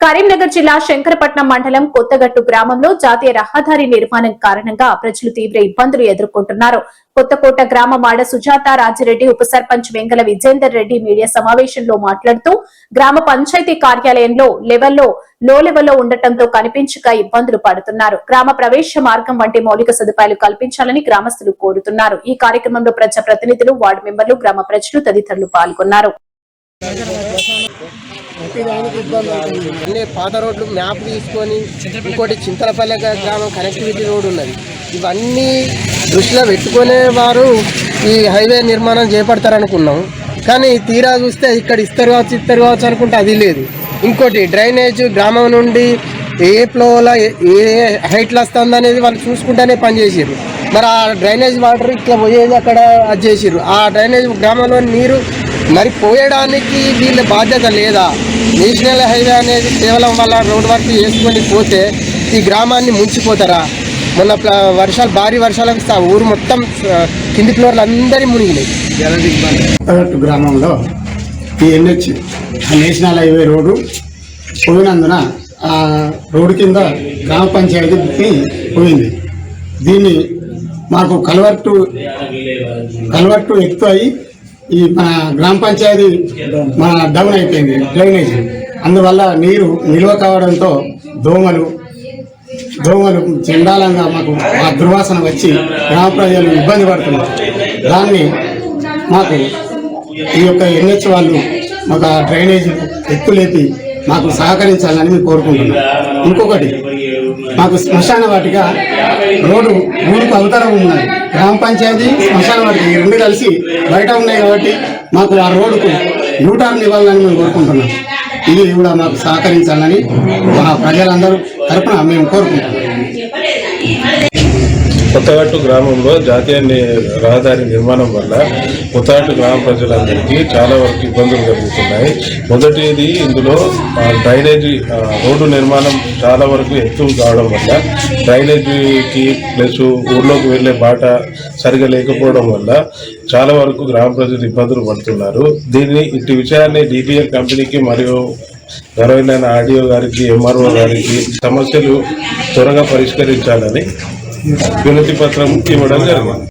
కరీంనగర్ జిల్లా శంకరపట్నం మండలం కొత్తగట్టు గ్రామంలో జాతీయ రహదారి నిర్మాణం కారణంగా ప్రజలు తీవ్ర ఇబ్బందులు ఎదుర్కొంటున్నారు. కొత్తకోట గ్రామ మాడ సుజాత రాజిరెడ్డి ఉప సర్పంచ్ వెంగల విజేందర్ రెడ్డి మీడియా సమావేశంలో మాట్లాడుతూ గ్రామ పంచాయతీ కార్యాలయంలో లెవెల్లో లో లెవెల్లో ఉండటంతో కనిపించక ఇబ్బందులు పడుతున్నారు. గ్రామ ప్రవేశ మార్గం వంటి మౌలిక సదుపాయాలు కల్పించాలని గ్రామస్తులు కోరుతున్నారు. ఈ కార్యక్రమంలో ప్రజా ప్రతినిధులు వార్డు మెంబర్లు గ్రామ ప్రజలు తదితరులు పాల్గొన్నారు. అన్ని పాత రోడ్లు మ్యాప్ తీసుకొని ఇంకోటి చింతలపల్లె గ్రామం కనెక్టివిటీ రోడ్ ఉన్నది. ఇవన్నీ దృష్టిలో పెట్టుకునే వారు ఈ హైవే నిర్మాణం చేపడతారనుకున్నాం. కానీ తీరా చూస్తే ఇక్కడ ఇస్తారు కావచ్చు ఇస్తారు కావచ్చు అనుకుంటే అది లేదు. ఇంకోటి డ్రైనేజ్ గ్రామం నుండి ఏ ఫ్లోలో ఏ హైట్లో వస్తుంది అనేది వాళ్ళు చూసుకుంటేనే పనిచేసారు మరి ఆ డ్రైనేజ్ వాటర్ ఇట్లా పోయేది అక్కడ అది చేసారు ఆ డ్రైనేజ్ గ్రామంలో నీరు మరి పోయడానికి వీళ్ళ బాధ్యత లేదా? నేషనల్ హైవే అనేది కేవలం వాళ్ళ రోడ్ వర్క్ చేసుకొని పోతే ఈ గ్రామాన్ని ముంచిపోతారా? మొన్న వర్షాలు భారీ వర్షాలకు ఊరు మొత్తం కింది ఫ్లోర్లు అందరి మునిగినాయి. గ్రామంలో ఈ ఎన్హెచ్ నేషనల్ హైవే రోడ్డు పోయినందున ఆ రోడ్డు కింద గ్రామ పంచాయతీకి పోయింది. దీన్ని మాకు కలవర్టు కలవర్టు ఎక్కువ అయి ఈ మన గ్రామ పంచాయతీ మన డౌన్ అయిపోయింది డ్రైనేజ్ అందువల్ల నీరు నిల్వ కావడంతో దోమలు దోమలు చండాలంగా మాకు ఆ దుర్వాసన వచ్చి గ్రామ ప్రజలు ఇబ్బంది పడుతున్నారు. దాన్ని మాకు ఈ యొక్క ఎన్హెచ్ వాళ్ళు మాకు ఆ డ్రైనేజ్ ఎత్తులేపి మాకు సహకరించాలని మేము కోరుకుంటున్నాం. ఇంకొకటి మాకు శ్మశాన వాటిగా రోడ్డు ఊరుకు అవతల ఉన్నది. గ్రామ పంచాయతీ శ్మశాన వాటికి కలిసి బయట ఉన్నాయి కాబట్టి మాకు ఆ రోడ్డుకు యూటర్న్ ఇవ్వాలని మేము కోరుకుంటున్నాం. ఇది కూడా మాకు సహకరించాలని మా ప్రజలందరూ తరఫున మేము కోరుకుంటున్నాం. కొత్తగట్టు గ్రామంలో జాతీయ రహదారి నిర్మాణం వల్ల కొత్తగట్టు గ్రామ ప్రజలందరికీ చాలా వరకు ఇబ్బందులు కలుగుతున్నాయి. మొదటిది ఇందులో డ్రైనేజీ రోడ్డు నిర్మాణం చాలా వరకు ఎత్తు కావడం వల్ల డ్రైనేజీకి ప్లస్ ఊర్లోకి వెళ్ళే బాట సరిగా లేకపోవడం వల్ల చాలా వరకు గ్రామ ప్రజలు ఇబ్బందులు పడుతున్నారు. దీన్ని ఇట్టి విషయాన్ని డిపిఎల్ కంపెనీకి మరియు గౌరవైన ఆడియో గారికి ఎంఆర్ఓ గారికి సమస్యలు త్వరగా పరిష్కరించాలని వినతి పత్రం ఇవ్వడం జరిగింది.